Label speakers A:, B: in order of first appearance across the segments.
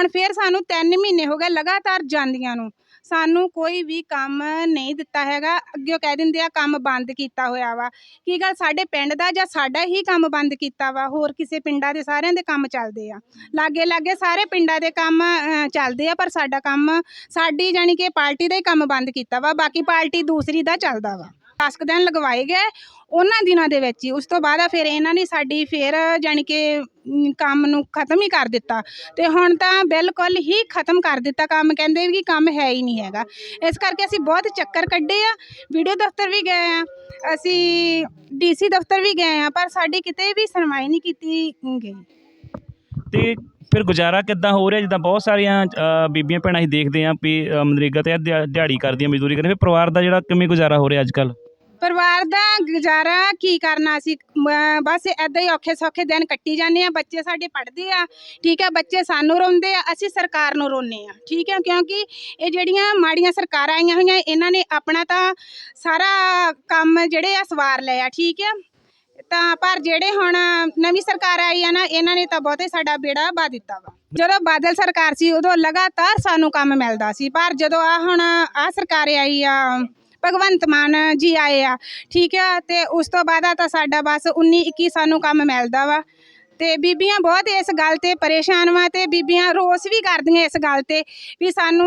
A: ਹੁਣ ਫੇਰ ਸਾਨੂੰ 3 ਮਹੀਨੇ ਹੋ ਗਏ ਲਗਾਤਾਰ ਜਾਂਦੀਆਂ ਨੂੰ। ਸਾਨੂੰ ਕੋਈ ਵੀ ਕੰਮ ਨਹੀਂ ਦਿੱਤਾ ਹੈਗਾ। ਅੱਗੇ ਕਹਿ ਦਿੰਦੇ ਆ ਕੰਮ ਬੰਦ ਕੀਤਾ ਹੋਇਆ ਵਾ। ਕੀ ਗੱਲ ਸਾਡੇ ਪਿੰਡ ਦਾ ਜਾਂ ਸਾਡਾ ਹੀ ਕੰਮ ਬੰਦ ਕੀਤਾ ਵਾ? ਹੋਰ ਕਿਸੇ ਪਿੰਡਾਂ ਦੇ ਸਾਰਿਆਂ ਦੇ ਕੰਮ ਚੱਲਦੇ ਆ। ਲਾਗੇ ਲਾਗੇ ਸਾਰੇ ਪਿੰਡਾਂ ਦੇ ਕੰਮ ਚੱਲਦੇ ਆ, ਪਰ ਸਾਡਾ ਕੰਮ ਸਾਡੀ ਜਾਣੀ ਕਿ ਪਾਰਟੀ ਦਾ ਹੀ ਕੰਮ ਬੰਦ ਕੀਤਾ ਵਾ। ਬਾਕੀ ਪਾਰਟੀ ਦੂਸਰੀ ਦਾ ਚੱਲਦਾ ਵਾ। ਟਾਸਕ ਦਿਨ ਲਗਵਾਏ ਗਏ। ਉਹਨਾਂ ਦਿਨਾਂ ਦੇ ਵਿੱਚ ਹੀ ਉਸ ਤੋਂ ਬਾਅਦ ਫਿਰ ਇਹਨਾਂ ਨੇ ਸਾਡੀ ਫਿਰ ਜਾਣੀ ਕਿ ਕੰਮ ਨੂੰ ਖਤਮ ਹੀ ਕਰ ਦਿੱਤਾ। ਤੇ ਹੁਣ ਤਾਂ ਬਿਲਕੁਲ ਹੀ ਖਤਮ ਕਰ ਦਿੱਤਾ ਕੰਮ ਕਹਿੰਦੇ ਵੀ ਕੰਮ ਹੈ ਹੀ ਨਹੀਂ ਹੈਗਾ। ਇਸ ਕਰਕੇ ਅਸੀਂ ਬਹੁਤ ਚੱਕਰ ਕੱਢੇ ਆ। ਵੀਡੀਓ ਦਫ਼ਤਰ ਵੀ ਗਏ ਆ। ਅਸੀਂ ਡੀਸੀ ਦਫ਼ਤਰ ਵੀ ਗਏ ਆ ਪਰ ਸਾਡੀ ਕਿਤੇ ਵੀ ਸੁਣਵਾਈ ਨਹੀਂ ਕੀਤੀ ਗਈ।
B: ਤੇ ਫਿਰ ਗੁਜ਼ਾਰਾ ਕਿੱਦਾਂ ਹੋ ਰਿਹਾ? ਜਿੱਦਾਂ ਬਹੁਤ ਸਾਰੀਆਂ ਬੀਬੀਆਂ ਭੈਣਾਂ ਅਸੀਂ ਦੇਖਦੇ ਆਂ ਵੀ ਅ, ਮਨਰੇਗਾ ਤੇ ਦਿਹਾ- ਦਿਹਾੜੀ ਕਰਦੀਆਂ ਮਜ਼ਦੂਰੀ ਕਰਦੇ ਫਿਰ ਪਰਿਵਾਰ ਦਾ ਜਿਹੜਾ ਕਿਵੇਂ ਗੁਜ਼ਾਰਾ ਹੋ ਰਿਹਾ ਅੱਜ ਕੱਲ
A: ਪਰਿਵਾਰ ਦਾ ਗੁਜ਼ਾਰਾ ਕੀ ਕਰਨਾ ਸੀ? ਬਸ ਐਦਾਂ ਹੀ ਔਖੇ ਸੌਖੇ ਦਿਨ ਕੱਟੀ ਜਾਂਦੇ ਆ ਬੱਚੇ ਸਾਡੇ ਪੜ੍ਹਦੇ ਆ, ਠੀਕ ਹੈ, ਬੱਚੇ ਸਾਨੂੰ ਰੋਂਦੇ ਆ, ਅਸੀਂ ਸਰਕਾਰ ਨੂੰ ਰੋਂਦੇ ਆ, ਠੀਕ ਹੈ, ਕਿਉਂਕਿ ਇਹ ਜਿਹੜੀਆਂ ਮਾੜੀਆਂ ਸਰਕਾਰਾਂ ਆਈਆਂ ਹੋਈਆਂ, ਇਹਨਾਂ ਨੇ ਆਪਣਾ ਤਾਂ ਸਾਰਾ ਕੰਮ ਜਿਹੜੇ ਆ ਸਵਾਰ ਲਿਆ, ਠੀਕ ਹੈ। ਤਾਂ ਪਰ ਜਿਹੜੇ ਹੁਣ ਨਵੀਂ ਸਰਕਾਰ ਆਈ ਆ ਨਾ, ਇਹਨਾਂ ਨੇ ਤਾਂ ਬਹੁਤੇ ਸਾਡਾ ਬੇੜਾ ਬਾ ਦਿੱਤਾ ਵਾ। ਜਦੋਂ ਬਾਦਲ ਸਰਕਾਰ ਸੀ, ਉਦੋਂ ਲਗਾਤਾਰ ਸਾਨੂੰ ਕੰਮ ਮਿਲਦਾ ਸੀ, ਪਰ ਜਦੋਂ ਆ ਹੁਣ ਆ ਸਰਕਾਰ ਆਈ ਆ ਭਗਵੰਤ ਮਾਨ ਜੀ ਆਏ ਆ ਠੀਕ ਆ? ਤੇ ਉਸ ਤੋਂ ਬਾਅਦ ਆ ਤਾਂ ਸਾਡਾ ਬਸ 19 21 ਸਾਨੂੰ ਕੰਮ ਮਿਲਦਾ ਵਾ। ਤੇ ਬੀਬੀਆਂ ਬਹੁਤ ਇਸ ਗੱਲ ਤੇ ਪਰੇਸ਼ਾਨ ਵਾ ਤੇ ਬੀਬੀਆਂ ਰੋਸ ਵੀ ਕਰਦੀਆਂ ਇਸ ਗੱਲ ਤੇ ਵੀ ਸਾਨੂੰ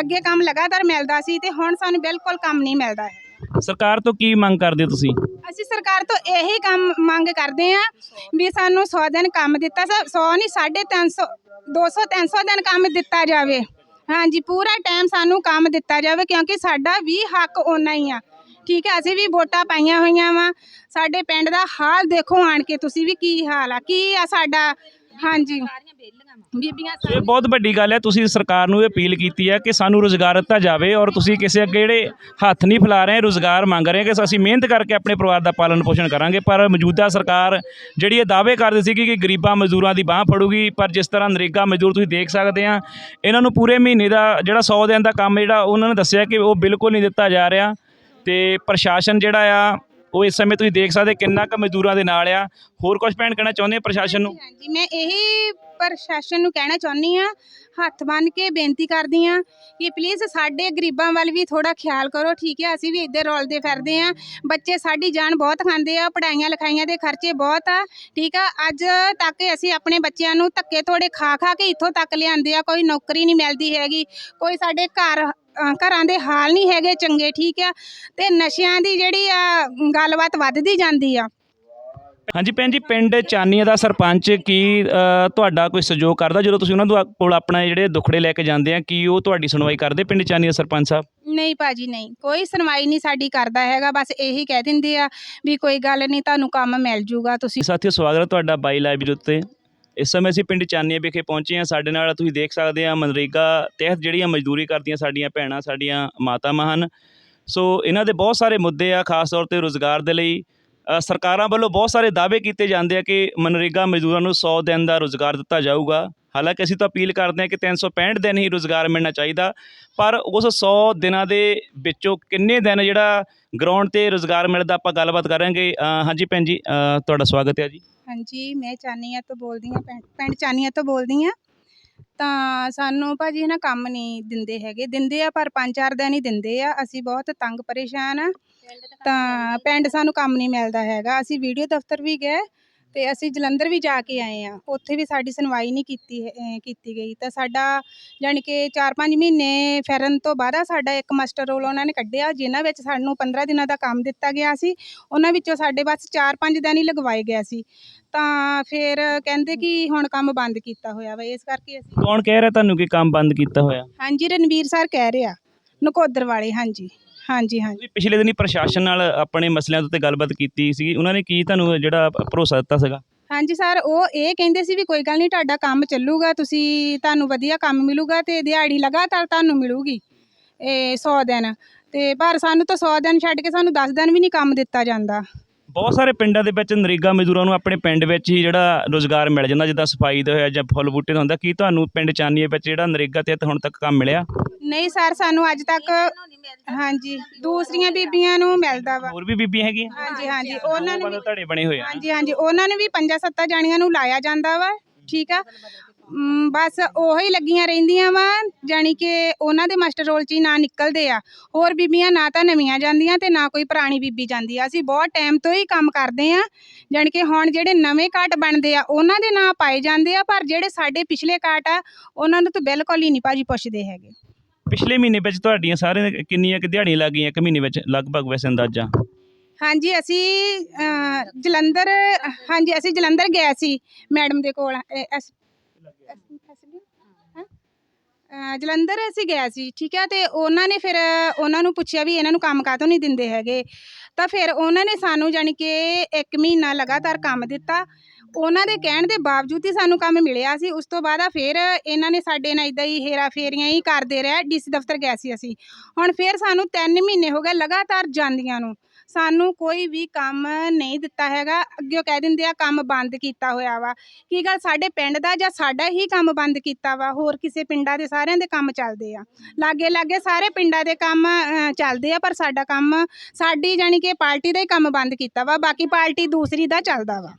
A: ਅੱਗੇ ਕੰਮ ਲਗਾਤਾਰ ਮਿਲਦਾ ਸੀ ਤੇ ਹੁਣ ਸਾਨੂੰ ਬਿਲਕੁਲ ਕੰਮ ਨਹੀਂ ਮਿਲਦਾ। ਹੈ
B: ਸਰਕਾਰ ਤੋਂ ਕੀ ਮੰਗ ਕਰਦੇ ਹੋ ਤੁਸੀਂ?
A: ਅਸੀਂ ਸਰਕਾਰ ਤੋਂ ਇਹੀ ਕੰਮ ਮੰਗ ਕਰਦੇ ਆ ਵੀ ਸਾਨੂੰ 100 ਦਿਨ ਕੰਮ ਦਿੱਤਾ ਸਾ 100 ਨਹੀਂ 350 200 300 ਦਿਨ ਕੰਮ ਦਿੱਤਾ ਜਾਵੇ। ਹਾਂਜੀ, ਪੂਰਾ ਟਾਈਮ ਸਾਨੂੰ ਕੰਮ ਦਿੱਤਾ ਜਾਵੇ ਕਿਉਂਕਿ ਸਾਡਾ ਵੀ ਹੱਕ ਓਨਾ ਹੀ ਆ। ਠੀਕ ਹੈ, ਅਸੀਂ ਵੀ ਵੋਟਾਂ ਪਾਈਆਂ ਹੋਈਆਂ ਵਾ। ਸਾਡੇ ਪਿੰਡ ਦਾ ਹਾਲ ਦੇਖੋ ਆਣ ਕੇ ਤੁਸੀਂ ਵੀ ਕੀ ਹਾਲ ਆ? ਕੀ ਆ ਸਾਡਾ ਹਾਂਜੀ। ਬੀਬੀਆਂ
B: ਇਹ ਬਹੁਤ ਵੱਡੀ ਗੱਲ ਹੈ ਤੁਸੀਂ ਸਰਕਾਰ ਨੂੰ ਇਹ ਅਪੀਲ ਕੀਤੀ ਹੈ ਕਿ ਸਾਨੂੰ ਰੋਜ਼ਗਾਰ ਦਿੱਤਾ ਜਾਵੇ ਔਰ ਤੁਸੀਂ ਕਿਸੇ ਅੱਗੇ ਜਿਹੜੇ ਹੱਥ ਨਹੀਂ ਫੈਲਾ ਰਹੇ ਰੋਜ਼ਗਾਰ ਮੰਗ ਰਹੇ ਕਿ ਅਸੀਂ ਮਿਹਨਤ ਕਰਕੇ ਆਪਣੇ ਪਰਿਵਾਰ ਦਾ ਪਾਲਣ ਪੋਸ਼ਣ ਕਰਾਂਗੇ ਪਰ ਮੌਜੂਦਾ ਸਰਕਾਰ ਜਿਹੜੀ ਇਹ ਦਾਅਵੇ ਕਰਦੀ ਸੀ ਕਿ ਗਰੀਬਾਂ ਮਜ਼ਦੂਰਾਂ ਦੀ ਬਾਹ ਫੜੂਗੀ ਪਰ ਜਿਸ ਤਰ੍ਹਾਂ ਨਰੇਗਾ ਮਜ਼ਦੂਰ ਤੁਸੀਂ ਦੇਖ ਸਕਦੇ ਆ ਇਹਨਾਂ ਨੂੰ ਪੂਰੇ ਮਹੀਨੇ ਦਾ ਜਿਹੜਾ 100 ਦਿਨ ਦਾ ਕੰਮ ਜਿਹੜਾ ਉਹਨਾਂ ਨੇ ਦੱਸਿਆ ਕਿ ਉਹ ਬਿਲਕੁਲ ਨਹੀਂ ਦਿੱਤਾ ਜਾ ਰਿਹਾ ਤੇ ਪ੍ਰਸ਼ਾਸਨ ਜਿਹੜਾ ਆ ਉਹ ਇਸ ਸਮੇਂ ਤੁਸੀਂ ਦੇਖ ਸਕਦੇ ਕਿੰਨਾ ਕੁ ਮਜ਼ਦੂਰਾਂ ਦੇ ਨਾਲ ਆ। ਹੋਰ ਕੁਝ ਭੈਣ ਕਹਿਣਾ ਚਾਹੁੰਦੇ ਆ ਪ੍ਰਸ਼ਾਸਨ ਨੂੰ?
A: ਹਾਂਜੀ ਮੈਂ ਇਹੀ ਪ੍ਰਸ਼ਾਸਨ ਨੂੰ ਕਹਿਣਾ ਚਾਹੁੰਦੀ ਆ ਹੱਥ ਬੰਨ ਕੇ ਬੇਨਤੀ ਕਰਦੀ ਆ ਕਿ ਪਲੀਜ਼ ਸਾਡੇ ਗਰੀਬਾਂ ਵੱਲ ਵੀ ਥੋੜਾ ਖਿਆਲ ਕਰੋ, ਠੀਕ ਹੈ, ਅਸੀਂ ਵੀ ਇੱਧਰ ਰੋਲਦੇ ਫਿਰਦੇ ਆ ਬੱਚੇ ਸਾਡੀ ਜਾਨ ਬਹੁਤ ਖਾਂਦੇ ਆ ਪੜਾਈਆਂ ਲਿਖਾਈਆਂ ਦੇ ਖਰਚੇ ਬਹੁਤ ਆ, ਠੀਕ ਆ। ਅੱਜ ਤੱਕ ਅਸੀਂ ਆਪਣੇ ਬੱਚਿਆਂ ਨੂੰ ਧੱਕੇ ਥੋੜੇ ਖਾ ਖਾ ਕੇ ਇੱਥੋਂ ਤੱਕ ਲਿਆਂਦੇ ਆ, ਕੋਈ ਨੌਕਰੀ ਨਹੀਂ ਮਿਲਦੀ ਹੈਗੀ, ਕੋਈ ਸਾਡੇ ਘਰ ਅ, ਘਰਾਂ ਦੇ ਹਾਲ ਨਹੀਂ ਹੈਗੇ ਚੰਗੇ ਠੀਕ ਆ ਤੇ ਨਸ਼ਿਆਂ ਦੀ ਜਿਹੜੀ ਆ ਗੱਲਬਾਤ ਵੱਧਦੀ ਜਾਂਦੀ ਆ।
B: ਹਾਂਜੀ ਭੈਣ ਜੀ ਪਿੰਡ ਚਾਨੀਆਂ ਦਾ ਸਰਪੰਚ ਕੀ ਅ, ਤੁਹਾਡਾ ਕੋਈ ਸਹਿਯੋਗ ਕਰਦਾ? ਜਦੋਂ ਤੁਸੀਂ ਉਹਨਾਂ ਤੋਂ ਕੋਲ ਆਪਣਾ ਜਿਹੜੇ ਦੁੱਖੜੇ ਲੈ ਕੇ ਜਾਂਦੇ ਆ ਕੀ ਉਹ ਤੁਹਾਡੀ ਸੁਣਵਾਈ ਕਰਦੇ ਪਿੰਡ ਚਾਨੀਆਂ ਸਰਪੰਚ ਸਾਹਿਬ?
A: ਨਹੀਂ ਭਾਜੀ ਨਹੀਂ। ਕੋਈ ਸੁਣਵਾਈ ਨਹੀਂ ਸਾਡੀ ਕਰਦਾ ਹੈਗਾ ਬਸ ਇਹੀ ਕਹਿ ਦਿੰਦੇ ਆ ਵੀ ਕੋਈ ਗੱਲ ਨਹੀਂ ਤੁਹਾਨੂੰ ਕੰਮ ਮਿਲ ਜੂਗਾ ਤੁਸੀਂ
B: ਸਾਥੀਓ ਸਵਾਗਤ ਹੈ ਤੁਹਾਡਾ ਬਾਈ ਲਾਈਵ ਦੇ ਉੱਤੇ। ਇਸ ਸਮੇਂ ਅਸੀਂ ਪਿੰਡ ਚਾਨੀਆਂ ਵਿਖੇ ਪਹੁੰਚੇ ਹਾਂ। ਸਾਡੇ ਨਾਲ ਤੁਸੀਂ ਦੇਖ ਸਕਦੇ ਆ ਮਨਰੇਗਾ ਤਹਿਤ ਜਿਹੜੀਆਂ ਮਜ਼ਦੂਰੀ ਕਰਦੀਆਂ ਸਾਡੀਆਂ ਭੈਣਾਂ ਸਾਡੀਆਂ ਮਾਤਾਵਾਂ ਹਨ। ਸੋ ਇਹਨਾਂ ਦੇ ਬਹੁਤ ਸਾਰੇ ਮੁੱਦੇ ਆ ਖਾਸ ਤੌਰ ਤੇ ਰੋਜ਼ਗਾਰ ਦੇ ਲਈ। ਅ, ਸਰਕਾਰਾਂ ਵੱਲੋਂ ਬਹੁਤ ਸਾਰੇ ਦਾਅਵੇ ਕੀਤੇ ਜਾਂਦੇ ਆ ਕਿ ਮਨਰੇਗਾ ਮਜ਼ਦੂਰਾਂ ਨੂੰ 100 ਦਿਨ ਦਾ ਰੋਜ਼ਗਾਰ ਦਿੱਤਾ ਜਾਊਗਾ। ਹਾਲਾਂਕਿ ਅਸੀਂ ਤਾਂ ਅਪੀਲ ਕਰਦੇ ਹਾਂ ਕਿ 365 ਦਿਨ ਹੀ ਰੋਜ਼ਗਾਰ ਮਿਲਣਾ ਚਾਹੀਦਾ ਪਰ ਉਸ 100 ਦਿਨਾਂ ਦੇ ਵਿੱਚੋਂ ਕਿੰਨੇ ਦਿਨ ਜਿਹੜਾ ਗਰਾਊਂਡ ਤੇ ਰੋਜ਼ਗਾਰ ਮਿਲਦਾ ਆਪਾਂ ਗੱਲਬਾਤ ਕਰਾਂਗੇ। ਅ, ਹਾਂਜੀ ਭੈਣ ਜੀ ਅ, ਤੁਹਾਡਾ ਸਵਾਗਤ ਹੈ ਜੀ।
A: ਹਾਂਜੀ ਮੈਂ ਚਾਨੀਆਂ ਤੋਂ ਬੋਲਦੀ ਆ ਪਿੰਡ ਚਾਨੀਆਂ ਤੋਂ ਬਲਦੀ ਆ ਤਾਂ ਸਾਨੂੰ ਭਾਜੀ ਨਾ ਕੰਮ ਨਹੀਂ ਦਿੰਦੇ ਹੈਗੇ। ਦਿੰਦੇ ਆ ਪਰ ਪੰਜ ਚਾਰ ਦਿਨ ਹੀ ਦਿੰਦੇ ਆ। ਅਸੀਂ ਬਹੁਤ ਤੰਗ ਪਰੇਸ਼ਾਨ ਆ। ਤਾਂ ਪਿੰਡ ਸਾਨੂੰ ਕੰਮ ਨਹੀਂ ਮਿਲਦਾ ਹੈਗਾ। ਅਸੀਂ ਵੀਡੀਓ ਦਫ਼ਤਰ ਵੀ ਗਏ। ਤੇ ਅਸੀਂ ਜਲੰਧਰ ਵੀ ਜਾ ਕੇ ਆਏ ਆ ਉੱਥੇ ਵੀ ਸਾਡੀ ਸੁਣਵਾਈ ਨਹੀਂ ਕੀਤੀ ਕੀਤੀ ਗਈ। ਤਾਂ ਸਾਡਾ ਜਾਣੀ ਕਿ 4-5 ਮਹੀਨੇ ਫਿਰਨ ਤੋਂ ਬਾਅਦ ਸਾਡਾ ਇੱਕ ਮਾਸਟਰ ਰੋਲ ਉਹਨਾਂ ਨੇ ਕੱਢਿਆ ਜਿਨ੍ਹਾਂ ਵਿੱਚ ਸਾਨੂੰ 15 ਦਿਨਾਂ ਦਾ ਕੰਮ ਦਿੱਤਾ ਗਿਆ ਸੀ। ਉਹਨਾਂ ਵਿੱਚੋਂ ਸਾਡੇ ਬਸ 4-5 ਦਿਨ ਹੀ ਲਗਵਾਏ ਗਏ ਸੀ। ਤਾਂ ਫਿਰ ਕਹਿੰਦੇ ਕਿ ਹੁਣ ਕੰਮ ਬੰਦ ਕੀਤਾ ਹੋਇਆ ਵਾ ਇਸ ਕਰਕੇ ਅਸੀਂ
B: ਕੌਣ ਕਹਿ ਰਿਹਾ ਤੁਹਾਨੂੰ ਕਿ ਕੰਮ ਬੰਦ ਕੀਤਾ ਹੋਇਆ?
A: ਹਾਂਜੀ ਰਣਵੀਰ ਸਰ ਕਹਿ ਰਿਹਾ ਨਕੋਦਰ ਵਾਲੇ ਹਾਂਜੀ। ਹਾਂਜੀ ਹਾਂਜੀ।
B: ਤੁਸੀਂ ਪਿਛਲੇ ਦਿਨੀ ਪ੍ਰਸ਼ਾਸਨ ਨਾਲ ਆਪਣੇ ਮਸਲਿਆਂ ਦੇ ਉੱਤੇ ਗੱਲਬਾਤ ਕੀਤੀ ਸੀ ਉਹਨਾਂ ਨੇ ਕੀ ਤੁਹਾਨੂੰ ਜਿਹੜਾ ਭਰੋਸਾ ਦਿੱਤਾ ਸੀਗਾ?
A: ਹਾਂਜੀ ਸਰ ਉਹ ਇਹ ਕਹਿੰਦੇ ਸੀ ਵੀ ਕੋਈ ਗੱਲ ਨਹੀਂ ਤੁਹਾਡਾ ਕੰਮ ਚੱਲੂਗਾ ਤੁਸੀਂ ਤੁਹਾਨੂੰ ਵਧੀਆ ਕੰਮ ਮਿਲੂਗਾ ਤੇ ਦਿਹਾੜੀ ਲਗਾਤਾਰ ਤੁਹਾਨੂੰ ਮਿਲੂਗੀ ਇਹ 100 ਦਿਨ। ਤੇ ਪਰ ਸਾਨੂੰ ਤਾਂ 100 ਦਿਨ ਛੱਡ ਕੇ ਸਾਨੂੰ 10 ਦਿਨ ਵੀ ਨਹੀਂ ਕੰਮ ਦਿੱਤਾ ਜਾਂਦਾ।
B: ਬਹੁਤ ਸਾਰੇ ਪਿੰਡਾਂ ਦੇ ਵਿੱਚ ਨਰੇਗਾ ਮਜ਼ਦੂਰਾਂ ਨੂੰ ਆਪਣੇ ਪਿੰਡ ਵਿੱਚ ਹੀ ਜਿਹੜਾ ਰੋਜ਼ਗਾਰ ਮਿਲ ਜਾਂਦਾ ਜਿੱਦਾਂ ਸਫ਼ਾਈ ਦਾ ਹੋਇਆ ਜਾਂ ਫੁੱਲ ਬੂਟੇ ਦਾ ਹੁੰਦਾ ਕੀ ਤੁਹਾਨੂੰ ਪਿੰਡ ਚਾਨੀਏ ਵਿੱਚ ਜਿਹੜਾ ਨਰੇਗਾ ਤੇ ਹੁਣ ਤੱਕ ਕੰਮ ਮਿਲਿਆ?
A: ਨਹੀਂ ਸਰ ਸਾਨੂੰ ਅੱਜ ਤੱਕ ਹਾਂਜੀ ਦੂਸਰੀਆਂ ਬੀਬੀਆਂ ਨੂੰ ਮਿਲਦਾ ਵਾ।
B: ਹੋਰ ਵੀ ਬੀਬੀਆਂ ਹੈਗੀਆਂ?
A: ਹਾਂਜੀ ਹਾਂਜੀ ਉਹਨਾਂ ਨੂੰ
B: ਬੰਦੇ ਧੜੇ ਬਣੇ ਹੋਏ ਆ।
A: ਹਾਂਜੀ ਹਾਂਜੀ ਉਹਨਾਂ ਨੇ ਵੀ ਪੰਜਾਂ ਸੱਤਾਂ ਜਾਣੀਆਂ ਨੂੰ ਲਾਇਆ ਜਾਂਦਾ ਵਾ ਠੀਕ ਆ? ਮ, ਬਸ ਉਹੀ ਲੱਗੀਆਂ ਰਹਿੰਦੀਆਂ ਵਾ ਜਾਣੀ ਕਿ ਉਹਨਾਂ ਦੇ ਮਾਸਟਰ ਰੋਲ 'ਚ ਹੀ ਨਾ ਨਿਕਲਦੇ ਆ। ਹੋਰ ਬੀਬੀਆਂ ਨਾ ਤਾਂ ਨਵੀਆਂ ਜਾਂਦੀਆਂ ਤੇ ਨਾ ਕੋਈ ਪੁਰਾਣੀ ਬੀਬੀ ਜਾਂਦੀ ਆ। ਅਸੀਂ ਬਹੁਤ ਟਾਈਮ ਤੋਂ ਹੀ ਕੰਮ ਕਰਦੇ ਆ ਜਾਣੀ ਕਿ ਹੁਣ ਜਿਹੜੇ ਨਵੇਂ ਕਾਟ ਬਣਦੇ ਆ ਉਹਨਾਂ ਦੇ ਨਾਂ ਪਾਏ ਜਾਂਦੇ ਆ ਪਰ ਜਿਹੜੇ ਸਾਡੇ ਪਿਛਲੇ ਕਾਟ ਆ ਉਹਨਾਂ ਨੂੰ ਤਾਂ ਬਿਲਕੁਲ ਹੀ ਨਹੀਂ ਭਾਜੀ ਪੁੱਛਦੇ ਹੈਗੇ।
B: ਪਿਛਲੇ ਮਹੀਨੇ ਵਿੱਚ ਤੁਹਾਡੀਆਂ ਸਾਰੇ ਕਿੰਨੀਆਂ ਕਿ ਦਿਹਾੜੀਆਂ ਲੱਗ ਗਈਆਂ ਇੱਕ ਮਹੀਨੇ ਵਿੱਚ ਲਗਭਗ ਵੈਸੇ ਅੰਦਾਜ਼ਾ?
A: ਹਾਂਜੀ ਅਸੀਂ ਜਲੰਧਰ ਹਾਂਜੀ ਅਸੀਂ ਜਲੰਧਰ ਗਏ ਸੀ ਮੈਡਮ ਦੇ ਕੋਲ ਐਸ- ਜਲੰਧਰ ਅਸੀਂ ਗਏ ਸੀ, ਠੀਕ ਹੈ, ਤੇ ਉਹਨਾਂ ਨੇ ਫਿਰ ਉਹਨਾਂ ਨੂੰ ਪੁੱਛਿਆ ਵੀ ਇਹਨਾਂ ਨੂੰ ਕੰਮ ਕਾਹਤੋਂ ਨਹੀਂ ਦਿੰਦੇ ਹੈਗੇ। ਤਾਂ ਫਿਰ ਉਹਨਾਂ ਨੇ ਸਾਨੂੰ ਜਾਣੀ ਕਿ ਇੱਕ ਮਹੀਨਾ ਲਗਾਤਾਰ ਕੰਮ ਦਿੱਤਾ। ਉਹਨਾਂ ਦੇ ਕਹਿਣ ਦੇ ਬਾਵਜੂਦ ਹੀ ਸਾਨੂੰ ਕੰਮ ਮਿਲਿਆ ਸੀ। ਉਸ ਤੋਂ ਬਾਅਦ ਆ ਫਿਰ ਇਹਨਾਂ ਨੇ ਸਾਡੇ ਨਾਲ ਇਦਾਂ ਹੀ ਹੇਰਾ ਫੇਰੀਆਂ ਹੀ ਕਰਦੇ ਰਹੇ, ਡੀਸੀ ਦਫ਼ਤਰ ਗਏ ਸੀ ਅਸੀਂ। ਹੁਣ ਫਿਰ ਸਾਨੂੰ 3 ਮਹੀਨੇ ਹੋ ਗਏ ਲਗਾਤਾਰ ਜਾਂਦੀਆਂ ਨੂੰ। ਸਾਨੂੰ ਕੋਈ ਵੀ ਕੰਮ ਨਹੀਂ ਦਿੱਤਾ ਹੈਗਾ। ਅੱਗੇ ਕਹਿ ਦਿੰਦੇ ਆ ਕੰਮ ਬੰਦ ਕੀਤਾ ਹੋਇਆ ਵਾ। ਕੀ ਗੱਲ ਸਾਡੇ ਪਿੰਡ ਦਾ ਜਾਂ ਸਾਡਾ ਹੀ ਕੰਮ ਬੰਦ ਕੀਤਾ ਵਾ? ਹੋਰ ਕਿਸੇ ਪਿੰਡਾਂ ਦੇ ਸਾਰਿਆਂ ਦੇ ਕੰਮ ਚੱਲਦੇ ਆ। ਲਾਗੇ ਲਾਗੇ ਸਾਰੇ ਪਿੰਡਾਂ ਦੇ ਕੰਮ ਅ, ਚੱਲਦੇ ਆ ਪਰ ਸਾਡਾ ਕੰਮ ਸਾਡੀ ਜਾਣੀ ਕਿ ਪਾਰਟੀ ਦਾ ਹੀ ਕੰਮ ਬੰਦ ਕੀਤਾ ਵਾ। ਬਾਕੀ ਪਾਰਟੀ ਦੂਸਰੀ ਦਾ ਚੱਲਦਾ ਵਾ।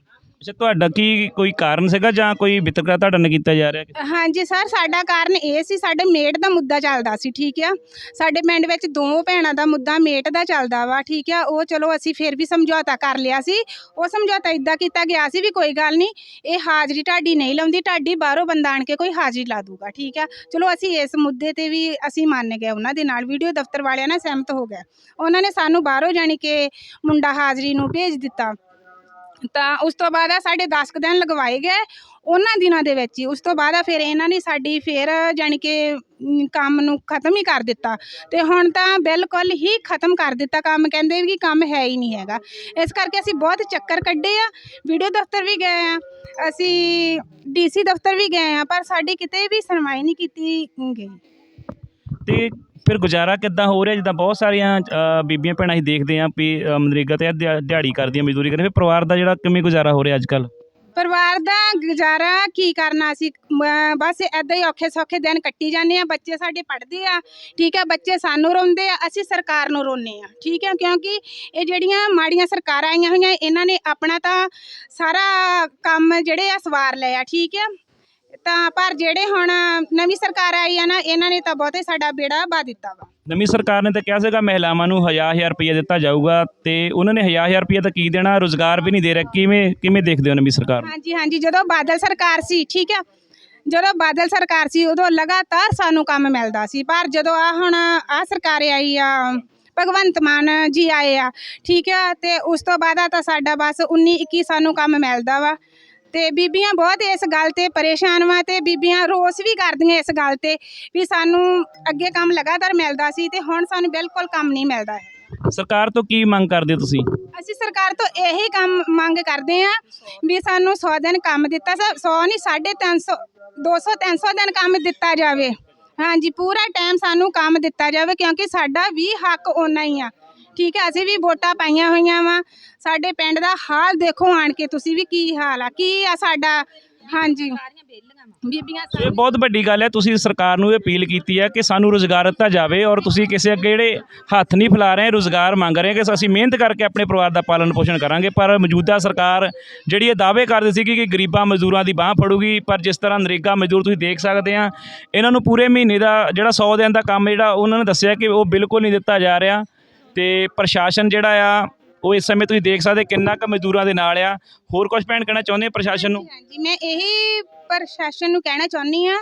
B: ਅੱਛਾ, ਤੁਹਾਡਾ ਕੀ ਕੋਈ ਕਾਰਨ ਸੀਗਾ ਜਾਂ ਕੋਈ ਵਿਤਕਰਾ ਤੁਹਾਡਾ ਨਾਲ ਕੀਤਾ ਜਾ ਰਿਹਾ
A: ਹਾਂਜੀ ਸਰ, ਸਾਡਾ ਕਾਰਨ ਇਹ ਸੀ, ਸਾਡੇ ਮੇਟ ਦਾ ਮੁੱਦਾ ਚੱਲਦਾ ਸੀ, ਠੀਕ ਆ? ਸਾਡੇ ਪਿੰਡ ਵਿੱਚ ਦੋ ਭੈਣਾਂ ਦਾ ਮੁੱਦਾ ਮੇਟ ਦਾ ਚੱਲਦਾ ਵਾ, ਠੀਕ ਆ? ਉਹ ਚਲੋ ਅਸੀਂ ਫਿਰ ਵੀ ਸਮਝੌਤਾ ਕਰ ਲਿਆ ਸੀ। ਉਹ ਸਮਝੌਤਾ ਇਦਾਂ ਕੀਤਾ ਗਿਆ ਸੀ ਵੀ ਕੋਈ ਗੱਲ ਨਹੀਂ, ਇਹ ਹਾਜ਼ਰੀ ਢਾਡੀ ਨਹੀਂ ਲਾਉਂਦੀ ਢਾਡੀ ਬਾਹਰੋਂ ਬੰਦਾ ਆਣ ਕੇ ਕੋਈ ਹਾਜ਼ਰੀ ਲਾ ਦੂਗਾ, ਠੀਕ ਆ? ਚਲੋ ਅਸੀਂ ਇਸ ਮੁੱਦੇ ਤੇ ਵੀ ਅਸੀਂ ਮੰਨ ਗਏ, ਉਹਨਾਂ ਦੇ ਨਾਲ ਵੀਡੀਓ ਦਫ਼ਤਰ ਵਾਲਿਆਂ ਨਾਲ ਸਹਿਮਤ ਹੋ ਗਏ। ਉਹਨਾਂ ਨੇ ਸਾਨੂੰ ਬਾਹਰੋਂ ਜਾਣੀ ਕਿ ਮੁੰਡਾ ਹਾਜ਼ਰੀ ਨੂੰ ਭੇਜ ਦਿੱਤਾ। ਤਾਂ ਉਸ ਤੋਂ ਬਾਅਦ ਆ ਸਾਡੇ 10 ਕੁ ਦਿਨ ਲਗਵਾਏ ਗਏ ਉਹਨਾਂ ਦਿਨਾਂ ਦੇ ਵਿੱਚ ਹੀ। ਉਸ ਤੋਂ ਬਾਅਦ ਆ ਫਿਰ ਇਹਨਾਂ ਨੇ ਸਾਡੀ ਫਿਰ ਜਾਣੀ ਕਿ ਅਮ, ਕੰਮ ਨੂੰ ਖਤਮ ਹੀ ਕਰ ਦਿੱਤਾ। ਤੇ ਹੁਣ ਤਾਂ ਬਿਲਕੁਲ ਹੀ ਖਤਮ ਕਰ ਦਿੱਤਾ ਕੰਮ ਕਹਿੰਦੇ ਵੀ ਕੰਮ ਹੈ ਹੀ ਨਹੀਂ ਹੈਗਾ। ਇਸ ਕਰਕੇ ਅਸੀਂ ਬਹੁਤ ਚੱਕਰ ਕੱਢੇ ਆ। ਵੀਡੀਓ ਦਫ਼ਤਰ ਵੀ ਗਏ ਆ। ਅਸੀਂ ਡੀਸੀ ਦਫ਼ਤਰ ਵੀ ਗਏ ਆ ਪਰ ਸਾਡੀ ਕਿਤੇ ਵੀ ਸੁਣਵਾਈ ਨਹੀਂ ਕੀਤੀ ਗਈ।
B: ਅਤੇ ਫਿਰ ਗੁਜ਼ਾਰਾ ਕਿੱਦਾਂ ਹੋ ਰਿਹਾ? ਜਿੱਦਾਂ ਬਹੁਤ ਸਾਰੀਆਂ ਬੀਬੀਆਂ ਭੈਣਾਂ ਅਸੀਂ ਦੇਖਦੇ ਹਾਂ ਵੀ ਮਨਰੇਗਾ ਤੇ ਦਿਹਾ- ਦਿਹਾੜੀ ਕਰਦੀਆਂ ਮਜ਼ਦੂਰੀ ਕਰਦੇ ਫਿਰ ਪਰਿਵਾਰ ਦਾ ਜਿਹੜਾ ਕਿਵੇਂ ਗੁਜ਼ਾਰਾ ਹੋ ਰਿਹਾ ਅੱਜ ਕੱਲ੍ਹ
A: ਪਰਿਵਾਰ ਦਾ ਗੁਜ਼ਾਰਾ ਕੀ ਕਰਨਾ ਸੀ ਬਸ ਐਦਾਂ ਹੀ ਔਖੇ ਸੌਖੇ ਦਿਨ ਕੱਟੀ ਜਾਂਦੇ ਆ ਬੱਚੇ ਸਾਡੇ ਪੜ੍ਹਦੇ ਆ, ਠੀਕ ਹੈ, ਬੱਚੇ ਸਾਨੂੰ ਰੋਂਦੇ ਆ, ਅਸੀਂ ਸਰਕਾਰ ਨੂੰ ਰੋਂਦੇ ਆ ਠੀਕ ਹੈ, ਕਿਉਂਕਿ ਇਹ ਜਿਹੜੀਆਂ ਮਾੜੀਆਂ ਸਰਕਾਰਾਂ ਆਈਆਂ ਹੋਈਆਂ, ਇਹਨਾਂ ਨੇ ਆਪਣਾ ਤਾਂ ਸਾਰਾ ਕੰਮ ਜਿਹੜੇ ਆ ਸਵਾਰ ਲਿਆ ਠੀਕ ਹੈ। ਤਾਂ ਪਰ ਜਿਹੜੇ ਹੁਣ ਨਵੀਂ ਸਰਕਾਰ ਆਈ ਆ ਨਾ ਇਹਨਾਂ ਨੇ ਤਾਂ ਬਹੁਤੇ ਸਾਡਾ ਬੇੜਾ ਬਾ ਦਿੱਤਾ ਵਾ।
B: ਨਵੀਂ ਸਰਕਾਰ ਨੇ ਤਾਂ ਕਿਹਾ ਸੀਗਾ ਮਹਿਲਾਵਾਂ ਨੂੰ ਹਜ਼ਾਰ ਹਜ਼ਾਰ ਰੁਪਏ ਦਿੱਤਾ ਜਾਊਗਾ ਤੇ ਉਹਨਾਂ ਨੇ ਹਜ਼ਾਰ ਹਜ਼ਾਰ ਰੁਪਏ ਤਾਂ ਕੀ ਦੇਣਾ? ਰੋਜ਼ਗਾਰ ਵੀ ਨਹੀਂ ਦੇ ਰਿਹਾ। ਕਿਵੇਂ ਕਿਵੇਂ ਦੇਖਦੇ ਹੋ ਨਵੀਂ ਸਰਕਾਰ ਨੂੰ?
A: ਹਾਂਜੀ ਹਾਂਜੀ ਜਦੋਂ ਬਾਦਲ ਸਰਕਾਰ ਸੀ ਠੀਕ ਆ? ਜਦੋਂ ਬਾਦਲ ਸਰਕਾਰ ਸੀ ਉਦੋਂ ਲਗਾਤਾਰ ਸਾਨੂੰ ਕੰਮ ਮਿਲਦਾ ਸੀ। ਪਰ ਜਦੋਂ ਆ ਹੁਣ ਆ ਸਰਕਾਰ ਆਈ ਆ ਭਗਵੰਤ ਮਾਨ ਜੀ ਆਏ ਆ ਠੀਕ ਆ? ਤੇ ਉਸ ਤੋਂ ਬਾਅਦ ਆ ਤਾਂ ਸਾਡਾ ਬਸ 19 21 ਸਾਨੂੰ ਕੰਮ ਮਿਲਦਾ ਵਾ। ਤੇ ਬੀਬੀਆਂ ਬਹੁਤ ਇਸ ਗੱਲ ਤੇ ਪਰੇਸ਼ਾਨ ਵਾ ਤੇ ਬੀਬੀਆਂ ਰੋਸ ਵੀ ਕਰਦੀਆਂ ਇਸ ਗੱਲ ਤੇ ਵੀ ਸਾਨੂੰ ਅੱਗੇ ਕੰਮ ਲਗਾਤਾਰ ਮਿਲਦਾ ਸੀ ਤੇ ਹੁਣ ਸਾਨੂੰ ਬਿਲਕੁਲ ਕੰਮ ਨਹੀਂ ਮਿਲਦਾ। ਹੈ
B: ਸਰਕਾਰ ਤੋਂ ਕੀ ਮੰਗ ਕਰਦੇ ਹੋ ਤੁਸੀਂ?
A: ਅਸੀਂ ਸਰਕਾਰ ਤੋਂ ਇਹੀ ਕੰਮ ਮੰਗ ਕਰਦੇ ਆ ਵੀ ਸਾਨੂੰ 100 ਦਿਨ ਕੰਮ ਦਿੱਤਾ 100 ਨਹੀਂ 350 200 300 ਦਿਨ ਕੰਮ ਦਿੱਤਾ ਜਾਵੇ। ਹਾਂਜੀ ਪੂਰਾ ਟਾਈਮ ਸਾਨੂੰ ਕੰਮ ਦਿੱਤਾ ਜਾਵੇ ਕਿਉਂਕਿ ਸਾਡਾ ਵੀ ਹੱਕ ਓਨਾ ਹੀ ਆ। ਠੀਕ ਹੈ, ਅਸੀਂ ਵੀ ਵੋਟਾਂ ਪਾਈਆਂ ਹੋਈਆਂ ਵਾ। ਸਾਡੇ ਪਿੰਡ ਦਾ ਹਾਲ ਦੇਖੋ ਆਣ ਕੇ, ਤੁਸੀਂ ਵੀ ਕੀ ਹਾਲ ਆ? ਕੀ ਆ ਸਾਡਾ? ਹਾਂਜੀ। ਬੀਬੀਆਂ
B: ਇਹ ਬਹੁਤ ਵੱਡੀ ਗੱਲ ਹੈ, ਤੁਸੀਂ ਸਰਕਾਰ ਨੂੰ ਇਹ ਅਪੀਲ ਕੀਤੀ ਹੈ ਕਿ ਸਾਨੂੰ ਰੋਜ਼ਗਾਰ ਦਿੱਤਾ ਜਾਵੇ ਔਰ ਤੁਸੀਂ ਕਿਸੇ ਅੱਗੇ ਜਿਹੜੇ ਹੱਥ ਨਹੀਂ ਫੈਲਾ ਰਹੇ, ਰੋਜ਼ਗਾਰ ਮੰਗ ਰਹੇ ਕਿ ਅਸੀਂ ਮਿਹਨਤ ਕਰਕੇ ਆਪਣੇ ਪਰਿਵਾਰ ਦਾ ਪਾਲਣ ਪੋਸ਼ਣ ਕਰਾਂਗੇ। ਪਰ ਮੌਜੂਦਾ ਸਰਕਾਰ ਜਿਹੜੀ ਇਹ ਦਾਅਵੇ ਕਰਦੀ ਸੀ ਕਿ ਗਰੀਬਾਂ ਮਜ਼ਦੂਰਾਂ ਦੀ ਬਾਹ ਫੜੂਗੀ, ਪਰ ਜਿਸ ਤਰ੍ਹਾਂ ਨਰੇਗਾ ਮਜ਼ਦੂਰ ਤੁਸੀਂ ਦੇਖ ਸਕਦੇ ਆ, ਇਹਨਾਂ ਨੂੰ ਪੂਰੇ ਮਹੀਨੇ ਦਾ ਜਿਹੜਾ 100 ਦਿਨ ਦਾ ਕੰਮ ਜਿਹੜਾ ਉਹਨਾਂ ਨੇ ਦੱਸਿਆ ਕਿ ਉਹ ਬਿਲਕੁਲ ਨਹੀਂ ਦਿੱਤਾ ਜਾ ਰਿਹਾ। ਤੇ ਪ੍ਰਸ਼ਾਸਨ ਜਿਹੜਾ ਆ, ਉਹ ਇਸ ਸਮੇਂ ਤੁਸੀਂ ਦੇਖ ਸਕਦੇ ਕਿੰਨਾ ਕੁ ਮਜ਼ਦੂਰਾਂ ਦੇ ਨਾਲ ਆ। ਹੋਰ ਕੁਝ ਭੈਣ ਕਹਿਣਾ ਚਾਹੁੰਦੇ ਆ ਪ੍ਰਸ਼ਾਸਨ ਨੂੰ?
A: ਹਾਂਜੀ ਮੈਂ ਇਹੀ ਪ੍ਰਸ਼ਾਸਨ ਨੂੰ ਕਹਿਣਾ ਚਾਹੁੰਦੀ ਆ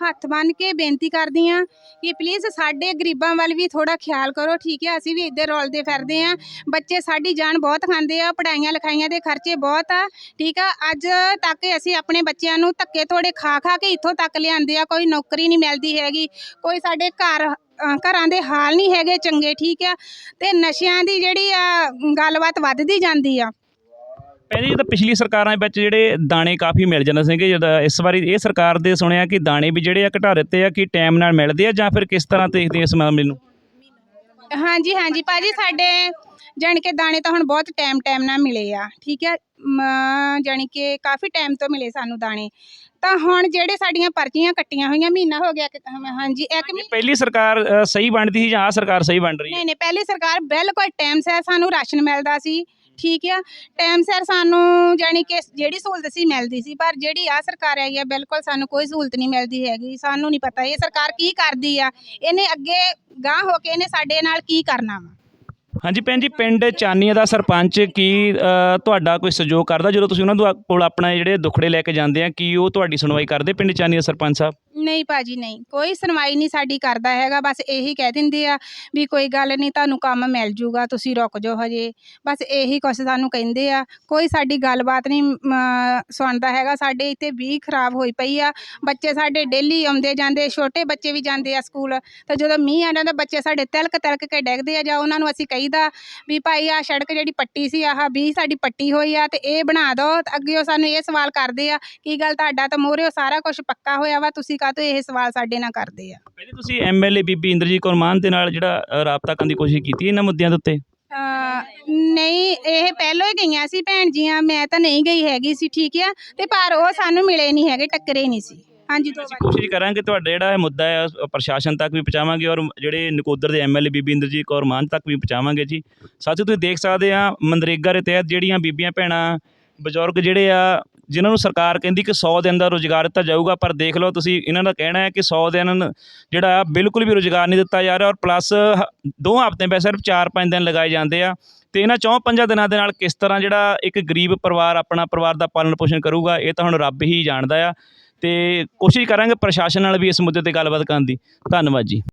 A: ਹੱਥ ਬੰਨ ਕੇ ਬੇਨਤੀ ਕਰਦੀ ਆ ਕਿ ਪਲੀਜ਼ ਸਾਡੇ ਗਰੀਬਾਂ ਵੱਲ ਵੀ ਥੋੜਾ ਖਿਆਲ ਕਰੋ, ਠੀਕ ਹੈ, ਅਸੀਂ ਵੀ ਇੱਧਰ ਰੋਲਦੇ ਫਿਰਦੇ ਆ ਬੱਚੇ ਸਾਡੀ ਜਾਨ ਬਹੁਤ ਖਾਂਦੇ ਆ ਪੜਾਈਆਂ ਲਿਖਾਈਆਂ ਦੇ ਖਰਚੇ ਬਹੁਤ ਆ, ਠੀਕ ਆ, ਅੱਜ ਤੱਕ ਅਸੀਂ ਆਪਣੇ ਬੱਚਿਆਂ ਨੂੰ ਧੱਕੇ ਥੋੜੇ ਖਾ ਖਾ ਕੇ ਇੱਥੋਂ ਤੱਕ ਲਿਆਂਦੇ ਆ, ਕੋਈ ਨੌਕਰੀ ਨਹੀਂ ਮਿਲਦੀ ਹੈਗੀ, ਕੋਈ ਸਾਡੇ ਘਰ ਅ, ਘਰਾਂ ਦੇ ਹਾਲ ਨਹੀਂ ਹੈਗੇ ਚੰਗੇ ਠੀਕ ਆ ਤੇ ਨਸ਼ਿਆਂ ਦੀ ਜਿਹੜੀ ਆ ਗੱਲਬਾਤ ਵੱਧਦੀ ਜਾਂਦੀ ਆ।
B: ਪਹਿਲੀ ਜਦੋਂ ਪਿਛਲੀ ਸਰਕਾਰਾਂ ਵਿੱਚ ਜਿਹੜੇ ਦਾਣੇ ਕਾਫੀ ਮਿਲ ਜਾਂਦੇ ਸੀਗੇ ਜਦੋਂ ਇਸ ਵਾਰੀ ਇਹ ਸਰਕਾਰ ਦੇ ਸੁਣਿਆ ਕਿ ਦਾਣੇ ਵੀ ਜਿਹੜੇ ਆ ਘਟਾ ਦਿੱਤੇ ਆ ਕਿ ਟਾਈਮ ਨਾਲ ਮਿਲਦੇ ਆ ਜਾਂ ਫਿਰ ਕਿਸ ਤਰ੍ਹਾਂ ਦੇਖਦੇ ਆ ਇਸ ਮਾਮਲੇ ਨੂੰ?
A: ਹਾਂਜੀ ਹਾਂਜੀ ਭਾਜੀ ਸਾਡੇ ਜਾਣੀ ਕਿ ਦਾਣੇ ਤਾਂ ਹੁਣ ਬਹੁਤ ਟਾਈਮ ਟਾਈਮ ਨਾਲ ਮਿਲੇ ਆ ਠੀਕ ਹੈ ਮ, ਜਾਣੀ ਕਿ ਕਾਫੀ ਟਾਈਮ ਤੋਂ ਮਿਲੇ ਸਾਨੂੰ ਦਾਣੇ। ਤਾਂ ਹੁਣ ਜਿਹੜੇ ਸਾਡੀਆਂ ਪਰਚੀਆਂ ਕੱਟੀਆਂ ਹੋਈਆਂ ਮਹੀਨਾ ਹੋ ਗਿਆ ਕਿ- ਹਾਂਜੀ ਇੱਕ ਮਹੀਨਾ
B: ਪਹਿਲੀ ਸਰਕਾਰ ਅ, ਸਹੀ ਬਣਦੀ ਸੀ ਜਾਂ ਆਹ ਸਰਕਾਰ ਸਹੀ ਬਣ ਰਹੀ ਹੈ?
A: ਨਹੀਂ ਨਹੀਂ ਪਹਿਲੀ ਸਰਕਾਰ ਬਿਲਕੁਲ ਟਾਈਮ ਸਿਰ ਸਾਨੂੰ ਰਾਸ਼ਨ ਮਿਲਦਾ ਸੀ ਠੀਕ ਆ? ਟਾਈਮ ਸਿਰ ਸਾਨੂੰ ਜਾਣੀ ਕਿ ਜਿਹੜੀ ਸਹੂਲਤ ਸੀ ਮਿਲਦੀ ਸੀ ਪਰ ਜਿਹੜੀ ਆ ਸਰਕਾਰ ਆਈ ਆ ਬਿਲਕੁਲ ਸਾਨੂੰ ਕੋਈ ਸਹੂਲਤ ਨਹੀਂ ਮਿਲਦੀ ਹੈਗੀ ਸਾਨੂੰ ਨਹੀਂ ਪਤਾ ਇਹ ਸਰਕਾਰ ਕੀ ਕਰਦੀ ਆ ਇਹਨੇ ਅੱਗੇ ਗਾਂਹ ਹੋ ਕੇ ਇਹਨੇ ਸਾਡੇ ਨਾਲ ਕੀ ਕਰਨਾ ਵਾ?
B: ਹਾਂਜੀ ਭੈਣ ਜੀ, ਪਿੰਡ ਚਾਨੀਆਂ ਦਾ ਸਰਪੰਚ ਕੀ ਤੁਹਾਡਾ ਕੋਈ ਸਹਿਯੋਗ ਕਰਦਾ? ਜਦੋਂ ਤੁਸੀਂ ਉਹਨਾਂ ਤੋਂ ਕੋਲ ਆਪਣਾ ਜਿਹੜੇ ਦੁੱਖੜੇ ਲੈ ਕੇ ਜਾਂਦੇ ਆ, ਕੀ ਉਹ ਤੁਹਾਡੀ ਸੁਣਵਾਈ ਕਰਦੇ ਪਿੰਡ ਚਾਨੀਆਂ ਸਰਪੰਚ ਸਾਹਿਬ?
A: ਨਹੀਂ ਭਾਜੀ ਨਹੀਂ। ਕੋਈ ਸੁਣਵਾਈ ਨਹੀਂ ਸਾਡੀ ਕਰਦਾ ਹੈਗਾ ਬਸ ਇਹੀ ਕਹਿ ਦਿੰਦੇ ਆ ਵੀ ਕੋਈ ਗੱਲ ਨਹੀਂ ਤੁਹਾਨੂੰ ਕੰਮ ਮਿਲ ਜੂਗਾ ਤੁਸੀਂ ਰੁਕ ਜਾਓ ਹਜੇ। ਬਸ ਇਹੀ ਕੁਛ ਸਾਨੂੰ ਕਹਿੰਦੇ ਆ। ਕੋਈ ਸਾਡੀ ਗੱਲਬਾਤ ਨਹੀਂ ਮ, ਸੁਣਦਾ ਹੈਗਾ ਸਾਡੇ ਇੱਥੇ ਵੀ ਖਰਾਬ ਹੋਈ ਪਈ ਆ। ਬੱਚੇ ਸਾਡੇ ਡੇਲੀ ਆਉਂਦੇ ਜਾਂਦੇ ਛੋਟੇ ਬੱਚੇ ਵੀ ਜਾਂਦੇ ਆ ਸਕੂਲ। ਤਾਂ ਜਦੋਂ ਮੀਂਹ ਆਉਂਦਾ ਤਾਂ ਬੱਚੇ ਸਾਡੇ ਤਿਲਕ ਤਿਲਕ ਕੇ ਡਿੱਗਦੇ ਆ ਜਾਂ ਉਹਨਾਂ ਨੂੰ ਅਸੀਂ ਕਹੀਦਾ ਵੀ ਭਾਈ ਆ ਸੜਕ ਜਿਹੜੀ ਪੱਟੀ ਸੀ ਆਹ ਵੀ ਸਾਡੀ ਪੱਟੀ ਹੋਈ ਆ ਤੇ ਇਹ ਬਣਾ ਦਿਓ। ਤੇ ਅੱਗੇ ਉਹ ਸਾਨੂੰ ਇਹ ਸਵਾਲ ਕਰਦੇ ਆ ਕੀ ਗੱਲ ਤੁਹਾਡਾ ਤਾਂ ਮੋਹਰੇ ਸਾਰਾ ਕੁਝ ਪੱਕਾ ਹੋਇਆ ਵਾ ਤੁਸੀਂ ਕਾਹਤੋਂ ਇਹ ਸਵਾਲ ਸਾਡੇ ਨਾਲ ਕਰਦੇ ਆ।
B: ਪਹਿਲੇ ਤੁਸੀਂ ਐਮਐਲਏ ਬੀਬੀ ਇੰਦਰਜੀਤ ਕੌਰ ਮਾਨ ਦੇ ਨਾਲ ਜਿਹੜਾ ਅ, ਰਾਬਤਾ ਕਰਨ ਦੀ ਕੋਸ਼ਿਸ਼ ਕੀਤੀ ਇਹਨਾਂ ਮੁੱਦਿਆਂ ਦੇ ਉੱਤੇ?
A: ਅਹ ਨਹੀਂ ਇਹ ਪਹਿਲਾਂ ਹੀ ਗਈਆਂ ਸੀ ਭੈਣ ਜੀਆਂ ਮੈਂ ਤਾਂ ਨਹੀਂ ਗਈ ਹੈਗੀ ਸੀ ਠੀਕ ਆ। ਤੇ ਪਰ ਉਹ ਸਾਨੂੰ ਮਿਲੇ ਨਹੀਂ ਹੈਗੇ ਟੱਕਰੇ ਨਹੀਂ ਸੀ। ਹਾਂਜੀ ਦੋ ਵਾਰੀ।
B: ਕੋਸ਼ਿਸ਼ ਕਰਾਂਗੇ ਤੁਹਾਡਾ ਜਿਹੜਾ ਇਹ ਮੁੱਦਾ ਹੈ ਉਹ ਪ੍ਰਸ਼ਾਸਨ ਤੱਕ ਵੀ ਪਹੁੰਚਾਵਾਂਗੇ ਔਰ ਜਿਹੜੇ ਨਕੋਦਰ ਦੇ ਐਮਐਲਏ ਬੀਬੀ ਇੰਦਰਜੀਤ ਕੌਰ ਮਾਨ ਤੱਕ ਵੀ ਪਹੁੰਚਾਵਾਂਗੇ ਜੀ। ਸਾਥੀਓ ਤੁਸੀਂ ਦੇਖ ਸਕਦੇ ਆ ਮਨਰੇਗਾ ਦੇ ਤਹਿਤ ਜਿਹੜੀਆਂ ਬੀਬੀਆਂ ਭੈਣਾਂ ਬਜ਼ੁਰਗ ਜਿਹੜੇ ਆ ਜਿਨ੍ਹਾਂ ਨੂੰ ਸਰਕਾਰ ਕਹਿੰਦੀ ਕਿ 100 ਦਿਨ ਦਾ ਰੋਜ਼ਗਾਰ ਦਿੱਤਾ ਜਾਊਗਾ, ਪਰ ਦੇਖ ਲਓ ਤੁਸੀਂ, ਇਹਨਾਂ ਦਾ ਕਹਿਣਾ ਹੈ ਕਿ 100 ਦਿਨ ਜਿਹੜਾ ਆ, ਬਿਲਕੁਲ ਵੀ ਰੋਜ਼ਗਾਰ ਨਹੀਂ ਦਿੱਤਾ ਜਾ ਰਿਹਾ ਔਰ ਪਲੱਸ ਦੋ ਹਫ਼ਤੇ ਵਿੱਚ ਸਿਰਫ 4-5 ਦਿਨ ਲਗਾਏ ਜਾਂਦੇ ਆ। ਤੇ ਇਹਨਾਂ ਚੌਂ ਪੰਜਾਂ ਦਿਨਾਂ ਦੇ ਨਾਲ ਕਿਸ ਤਰ੍ਹਾਂ ਜਿਹੜਾ ਇੱਕ ਗਰੀਬ ਪਰਿਵਾਰ, ਆਪਣਾ ਪਰਿਵਾਰ ਦਾ ਪਾਲਣ ਪੋਸ਼ਣ ਕਰੂਗਾ, ਇਹ ਤਾਂ ਹੁਣ ਰੱਬ ਹੀ ਜਾਣਦਾ ਆ। ਤੇ ਕੋਸ਼ਿਸ਼ ਕਰਾਂਗੇ ਪ੍ਰਸ਼ਾਸਨ ਨਾਲ ਵੀ ਇਸ ਮੁੱਦੇ ਤੇ ਗੱਲਬਾਤ ਕਰਨ ਦੀ। ਧੰਨਵਾਦ ਜੀ।